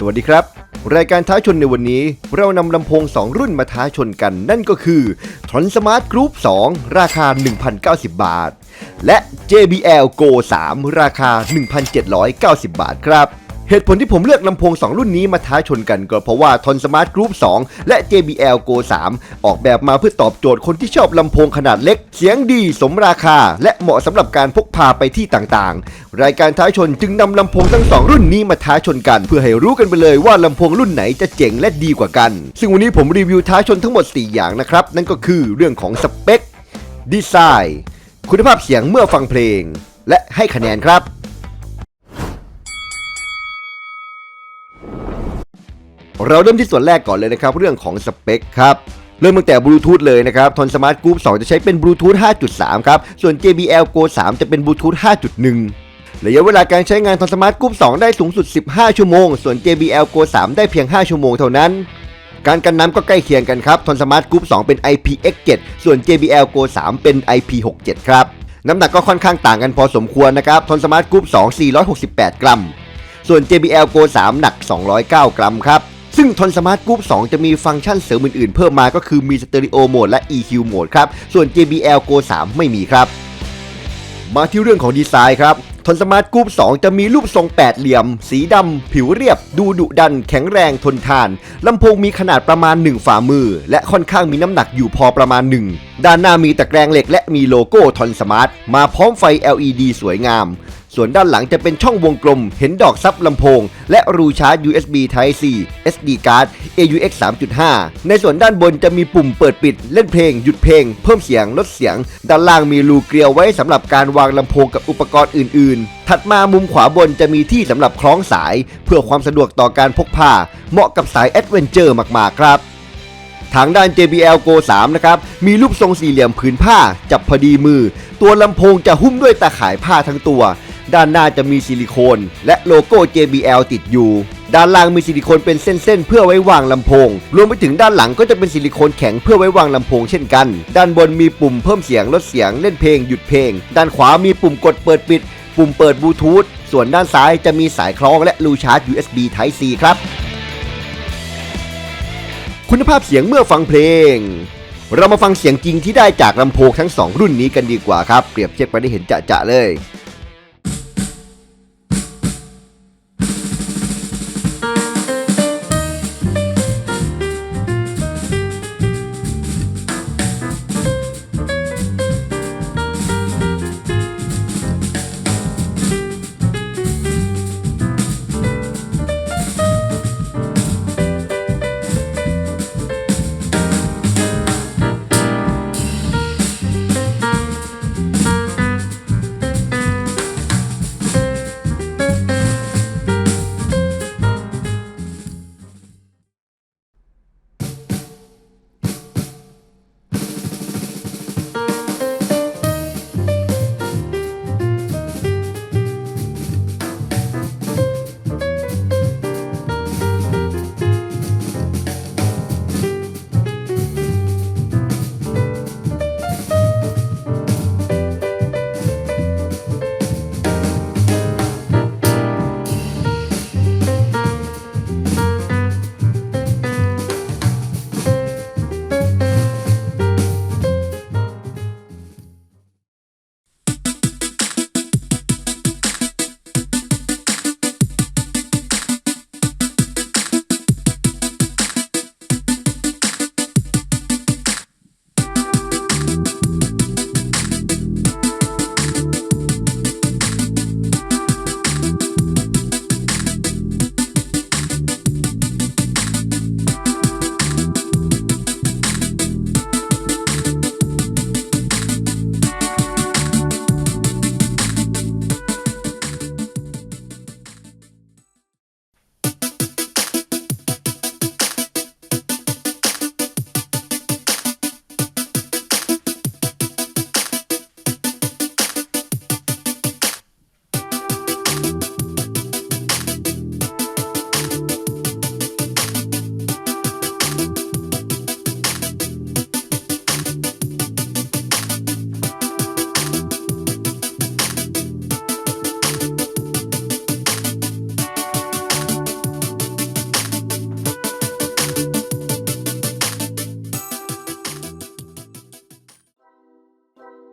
สวัสดีครับ รายการท้าชนในวันนี้ เรานำลำโพง 2 รุ่นมาท้าชนกัน นั่นก็คือ Tron Smart Group 2 ราคา 1,090 บาท และ JBL Go 3 ราคา 1,790 บาทครับ เหตุผลที่ผมเลือกลำโพง 2 รุ่นนี้มาท้าชนกันก็เพราะว่า Tron Smart Group 2 และ JBL Go 3 ออกแบบมาเพื่อตอบโจทย์คนที่ชอบลำโพงขนาดเล็ก เสียงดีสมราคา และเหมาะสำหรับการพกพาไปที่ต่างๆ รายการท้าชนจึงนำลำโพงทั้ง 2 รุ่นนี้มาท้าชนกัน เพื่อให้รู้กันไปเลยว่าลำโพงรุ่นไหนจะเจ๋งและดีกว่ากัน ซึ่งวันนี้ผมรีวิวท้าชนทั้งหมด 4 อย่างนะครับ นั่นก็คือเรื่องของสเปคดีไซน์คุณภาพเสียงเมื่อฟังเพลง และให้คะแนนครับ เราเริ่มที่ส่วนแรกก่อนเลยนะครับ เรื่องของสเปคครับเริ่มตั้งแต่บลูทูธเลยนะครับทอนสมาร์ทกรุ๊ป2จะใช้เป็นบลูทูธ5.3 ครับ ส่วน JBL Go 3 จะเป็นบลูทูธ5.1 ระยะเวลาการใช้งานทอนสมาร์ทกรุ๊ป2ได้สูงสุด 15 ชั่วโมง ส่วน JBL Go 3 ได้เพียง 5 ชั่วโมงเท่านั้น การกันน้ำก็ใกล้เคียงกันครับทอนสมาร์ทกรุ๊ป2เป็น IPX7 ส่วน JBL Go 3 เป็น IP67 ครับ น้ำหนักก็ค่อนข้างต่างกันพอสมควรนะครับทอนสมาร์ทกรุ๊ป2 468 กรัม ส่วน JBL Go 3 หนัก 209 กรัมครับ ซึ่งทนสมาร์ทกรุ๊ป2จะมีฟังก์ชันเสริมอื่นๆ เพิ่มมาก็คือมีสเตอริโอโหมดและ EQ โหมดครับ ส่วน JBL Go 3 ไม่มีครับ มาที่เรื่องของดีไซน์ครับทนสมาร์ทกรุ๊ป2จะมีรูปทรงแปดเหลี่ยม สีดำ ผิวเรียบ ดูดุดัน แข็งแรงทนทาน ลำโพงมีขนาดประมาณ 1 ฝ่ามือ และค่อนข้างมีน้ำหนักอยู่พอประมาณ 1 ด้านหน้ามีตะแกรงเหล็กและมีโลโก้ทนสมาร์ท มาพร้อมไฟ LED สวยงาม ส่วนด้านหลังจะเป็นช่องวงกลม เห็นดอกซับลำโพง และรูชาร์จ USB Type C SD card AUX 3.5 ในส่วนด้านบนจะมีปุ่มเปิดปิด เล่นเพลง หยุดเพลง เพิ่มเสียง ลดเสียง ด้านล่างมีรูเกลียวไว้สำหรับการวางลำโพงกับอุปกรณ์อื่น ๆ ถัดมามุมขวาบนจะมีที่สำหรับคล้องสาย เพื่อความสะดวกต่อการพกพา เหมาะกับสายแอดเวนเจอร์มาก ๆ ครับทางด้าน JBL Go 3 นะครับ มีรูปทรงสี่เหลี่ยมผืนผ้า จับพอดีมือ ตัวลำโพงจะหุ้มด้วยตาข่ายผ้าทั้งตัว ด้านหน้าจะมีซิลิโคน และโลโก้ JBL ติดอยู่ ด้านล่างมีซิลิโคนเป็นเส้นๆ เพื่อไว้วางลำโพง รวมไปถึงด้านหลังก็จะเป็นซิลิโคนแข็งเพื่อไว้วางลำโพงเช่นกัน ด้านบนมีปุ่มเพิ่มเสียงลดเสียงเล่นเพลงหยุดเพลง ด้านขวามีปุ่มกดเปิดปิด ปุ่มเปิดบลูทูธ ส่วนด้านซ้ายจะมีสายคล้องและรูชาร์จ USB Type C ครับ คุณภาพเสียงเมื่อฟังเพลงเรามาฟังเสียงจริงที่ได้จากลำโพงทั้ง 2 รุ่นนี้กันดีกว่าครับ เปรียบเทียบกันได้เห็นจะๆเลย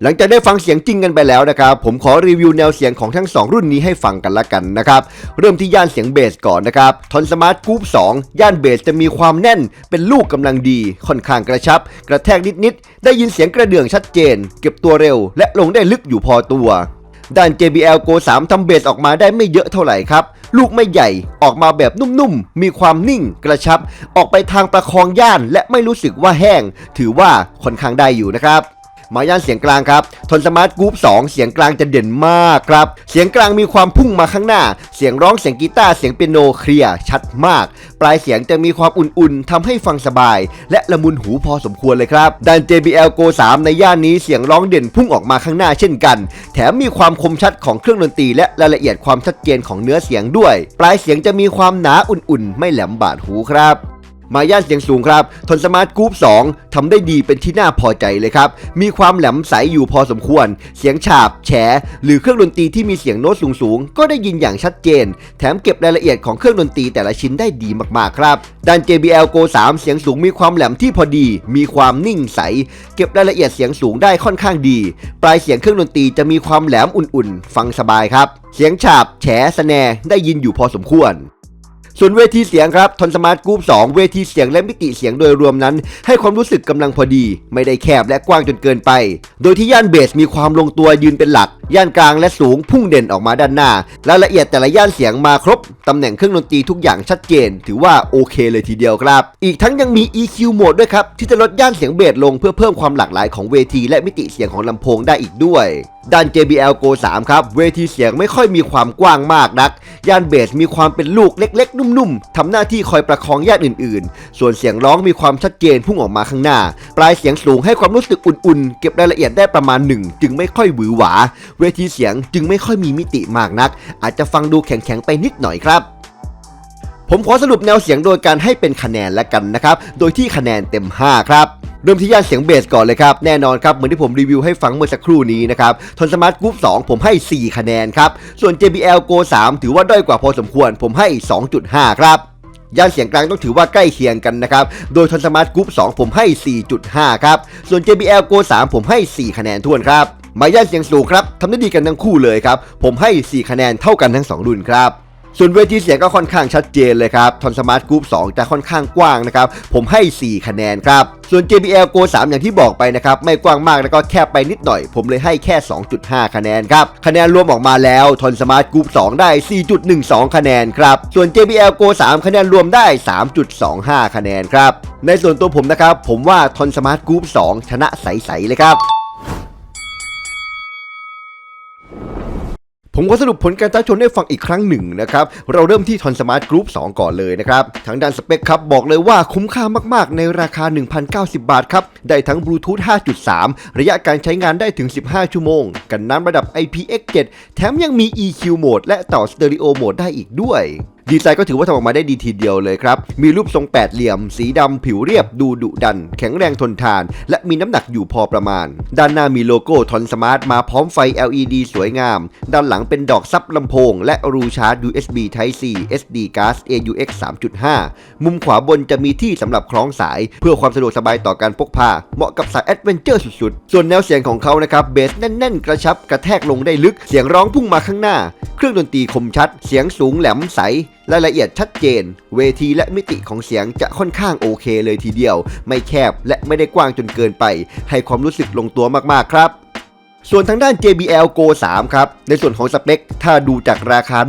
หลังจากได้ฟังเสียงจริงกันไปแล้วนะครับ ผมขอรีวิวแนวเสียงของทั้ง 2 รุ่นนี้ให้ฟังกันละกันนะครับ เริ่มที่ย่านเสียงเบสก่อนนะครับทอนสมาร์ทกรุ๊ป2ย่านเบสจะมีความแน่น เป็นลูกกำลังดี ค่อนข้างกระชับ กระแทกนิดๆ ได้ยินเสียงกระเดื่องชัดเจน เก็บตัวเร็ว และลงได้ลึกอยู่พอตัวด้าน JBL Go 3ทำเบสออกมาได้ไม่เยอะเท่าไหร่ครับ ลูกไม่ใหญ่ออกมาแบบนุ่มๆ มีความนิ่งกระชับ ออกไปทางประคองย่านและไม่รู้สึกว่าแห้ง ถือว่าค่อนข้างได้อยู่นะครับ มาย่านเสียงกลางครับทนสมาร์ทกรุ๊ป2เสียงกลางจะเด่นมากครับ เสียงกลางมีความพุ่งมาข้างหน้า เสียงร้องเสียงกีตาร์เสียงเปียโนเคลียร์ชัดมาก ปลายเสียงจะมีความอุ่นๆทำให้ฟังสบาย และละมุนหูพอสมควรเลยครับด้าน JBL Go 3 ในย่านนี้เสียงร้องเด่นพุ่งออกมาข้างหน้าเช่นกัน แถมมีความคมชัดของเครื่องดนตรี และรายละเอียดความชัดเจนของเนื้อเสียงด้วย ปลายเสียงจะมีความหนาอุ่นๆ ไม่แหลมบาดหูครับ มาย่านเสียงสูงครับทนสมาร์ทกรุ๊ป2ทำได้ดีเป็นที่น่าพอใจเลยครับ มีความแหลมใสอยู่พอสมควร เสียงฉาบ แฉ หรือเครื่องดนตรีที่มีเสียงโน้ตสูงๆ ก็ได้ยินอย่างชัดเจน แถมเก็บรายละเอียดของเครื่องดนตรีแต่ละชิ้นได้ดีมากๆครับด้าน JBL Go 3 เสียงสูงมีความแหลมที่พอดี มีความนิ่งใส เก็บรายละเอียดเสียงสูงได้ค่อนข้างดี ปลายเสียงเครื่องดนตรีจะมีความแหลมอุ่นๆ ฟังสบายครับ เสียงฉาบ แฉสแนร์ได้ยินอยู่พอสมควร ส่วนเวทีเสียงครับทอนสมาร์ทกรุ๊ป2เวทีเสียงและมิติเสียงโดยรวมนั้น ให้ความรู้สึกกำลังพอดี ไม่ได้แคบและกว้างจนเกินไป โดยที่ย่านเบสมีความลงตัวยืนเป็นหลักย่านกลางและสูงพุ่งเด่นออกมาด้านหน้ารายละเอียดแต่ละย่านเสียงมาครบ ตำแหน่งเครื่องดนตรีทุกอย่างชัดเจน ถือว่าโอเคเลยทีเดียวครับ อีกทั้งยังมี EQ โหมดด้วยครับ ที่จะลดย่านเสียงเบสลงเพื่อเพิ่มความหลากหลายของเวทีและมิติเสียงของลำโพงได้อีกด้วยด้าน JBL Go 3 ครับ เวทีเสียงไม่ค่อยมีความกว้างมากนัก ย่านเบสมีความเป็นลูกเล็ก ๆ นุ่มๆทำหน้าที่คอยประคองย่านอื่นๆ ส่วนเสียงร้องมีความชัดเจนพุ่งออกมาข้างหน้า ปลายเสียงสูงให้ความรู้สึกอุ่นๆ เก็บรายละเอียดได้ประมาณหนึ่งจึงไม่ค่อยหวือหวาเวทีเสียงจึงไม่ค่อยมีมิติมากนัก อาจจะฟังดูแข็งๆไปนิดหน่อยครับผมขอสรุปแนวเสียงโดยการให้เป็นคะแนนแล้วกันนะครับ โดยที่คะแนนเต็ม 5 ครับ เริ่มที่ย่านเสียงเบสก่อนเลยครับ แน่นอนครับ เหมือนที่ผมรีวิวให้ฟังเมื่อสักครู่นี้นะครับทนสมาร์ทกรุ๊ป2ผมให้ 4 คะแนนครับ ส่วน JBL Go 3 ถือว่าด้อยกว่าพอสมควร ผมให้ 2.5 ครับ ย่านเสียงกลางต้องถือว่าใกล้เคียงกันนะครับ โดยทนสมาร์ทกรุ๊ป2ผมให้ 4.5 ครับ ส่วน JBL Go 3 ผมให้ 4 คะแนนทวนครับ มาย่านเสียงสูงครับทำได้ดีกันทั้งคู่เลยครับ ผมให้ 4 คะแนนเท่ากันทั้ง 2 รุ่นครับส่วนเวทีเสียงก็ค่อนข้างชัดเจนเลยครับทอนสมาร์ทกรุ๊ป2จะค่อนข้างกว้างนะครับ ผมให้ 4 คะแนนครับ ส่วน JBL Go 3 อย่างที่บอกไปนะครับ ไม่กว้างมากแล้วก็แคบไปนิดหน่อย ผมเลยให้แค่ 2.5 คะแนนครับ คะแนนรวมออกมาแล้วทอนสมาร์ทกรุ๊ป2ได้ 4.12 คะแนนครับ ส่วน JBL Go 3 คะแนนรวมได้ 3.25 คะแนนครับ ในส่วนตัวผมนะครับ ผมว่าทอนสมาร์ทกรุ๊ป2ชนะใสๆเลยครับ ผมก็สรุปผลการท้าชนให้ฟังอีกครั้งหนึ่งนะครับ เราเริ่มที่ทอนสมาร์ทกรุ๊ป2ก่อนเลยนะครับ ทางด้านสเปคครับ บอกเลยว่าคุ้มค่ามากๆ ในราคา 1,090 บาทครับ ได้ทั้งบลูทูธ 5.3 ระยะการใช้งานได้ถึง 15 ชั่วโมง กันน้ำระดับ IPX7 แถมยังมี EQ โหมดและต่อสเตอริโอโหมดได้อีกด้วย ดีไซน์ก็ถือว่าทำออกมาได้ดีทีเดียวเลยครับ มีรูปทรงแปดเหลี่ยม สีดำผิวเรียบดูดุดัน แข็งแรงทนทาน และมีน้ำหนักอยู่พอประมาณ ด้านหน้ามีโลโก้ทอนสมาร์ทมาพร้อมไฟ LED สวยงาม ด้านหลังเป็นดอกซับลำโพง และรูชาร์จ USB Type C SD card AUX 3.5 มุมขวาบนจะมีที่สำหรับคล้องสาย เพื่อความสะดวกสบายต่อการพกพา เหมาะกับสายแอดเวนเจอร์สุดๆ ส่วนแนวเสียงของเขานะครับเบสแน่น ๆ กระชับกระแทกลงได้ลึก เสียงร้องพุ่งมาข้างหน้า เครื่องดนตรีคมชัด เสียงสูงแหลมใส รายละเอียดชัดเจน เวทีและมิติของเสียงจะค่อนข้างโอเคเลยทีเดียว ไม่แคบและไม่ได้กว้างจนเกินไป ให้ความรู้สึกลงตัวมากๆครับส่วนทางด้าน JBL Go 3 ครับ ในส่วนของสเปค ถ้าดูจากราคา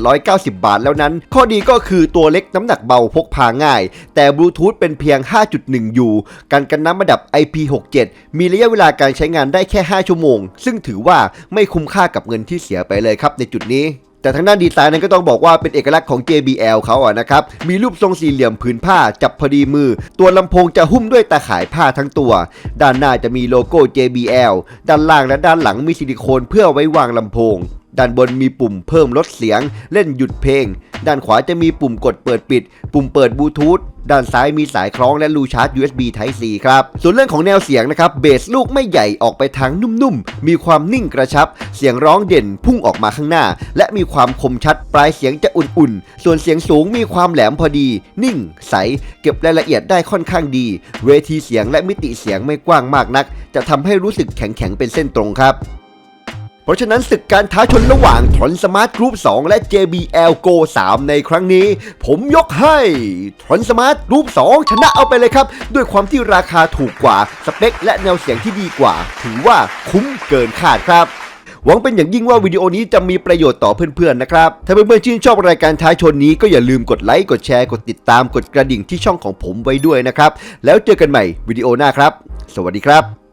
1,790 บาทแล้วนั้น ข้อดีก็คือตัวเล็กน้ำหนักเบาพกพาง่าย แต่บลูทูธเป็นเพียง 5.1 U กันกันน้ำระดับ IP67 มีระยะเวลาการใช้งานได้แค่ 5 ชั่วโมง ซึ่งถือว่าไม่คุ้มค่ากับเงินที่เสียไปเลยครับในจุดนี้ แต่ทางด้านดีไซน์นั้นก็ต้องบอกว่าเป็นเอกลักษณ์ของ JBL เขาอะนะครับ มีรูปทรงสี่เหลี่ยมผืนผ้าจับพอดีมือ ตัวลำโพงจะหุ้มด้วยตาข่ายผ้าทั้งตัว ด้านหน้าจะมีโลโก้ JBL ด้านล่างและด้านหลังมีซิลิโคนเพื่อไว้วางลำโพง ด้านบนมีปุ่มเพิ่มลดเสียง เล่นหยุดเพลง ด้านขวาจะมีปุ่มกดเปิดปิด ปุ่มเปิดบลูทูธ ด้านซ้ายมีสายคล้องและรูชาร์จ USB Type C ครับ ส่วนเรื่องของแนวเสียงนะครับ เบสลูกไม่ใหญ่ออกไปทางนุ่มๆ มีความนิ่งกระชับ เสียงร้องเด่นพุ่งออกมาข้างหน้า และมีความคมชัด ปลายเสียงจะอุ่นๆ ส่วนเสียงสูงมีความแหลมพอดี นิ่ง ใส เก็บรายละเอียดได้ค่อนข้างดี เวทีเสียงและมิติเสียงไม่กว้างมากนัก จะทำให้รู้สึกแข็งๆเป็นเส้นตรงครับ เพราะฉะนั้นศึกการท้าชนระหว่างทรอนสมาร์ทกรุ๊ป2และ JBL Go 3 ในครั้งนี้ ผมยกให้ทรอนสมาร์ทกรุ๊ป2ชนะเอาไปเลยครับ ด้วยความที่ราคาถูกกว่า สเปคและแนวเสียงที่ดีกว่า ถือว่าคุ้มเกินคาดครับหวังเป็นอย่างยิ่งว่าวิดีโอนี้จะมีประโยชน์ต่อเพื่อนๆนะครับ ถ้าเพื่อนๆชื่นชอบรายการท้าชนนี้ก็อย่าลืมกดไลค์ กดแชร์ กดติดตาม กดกระดิ่งที่ช่องของผมไว้ด้วยนะครับ แล้วเจอกันใหม่วิดีโอหน้าครับ สวัสดีครับ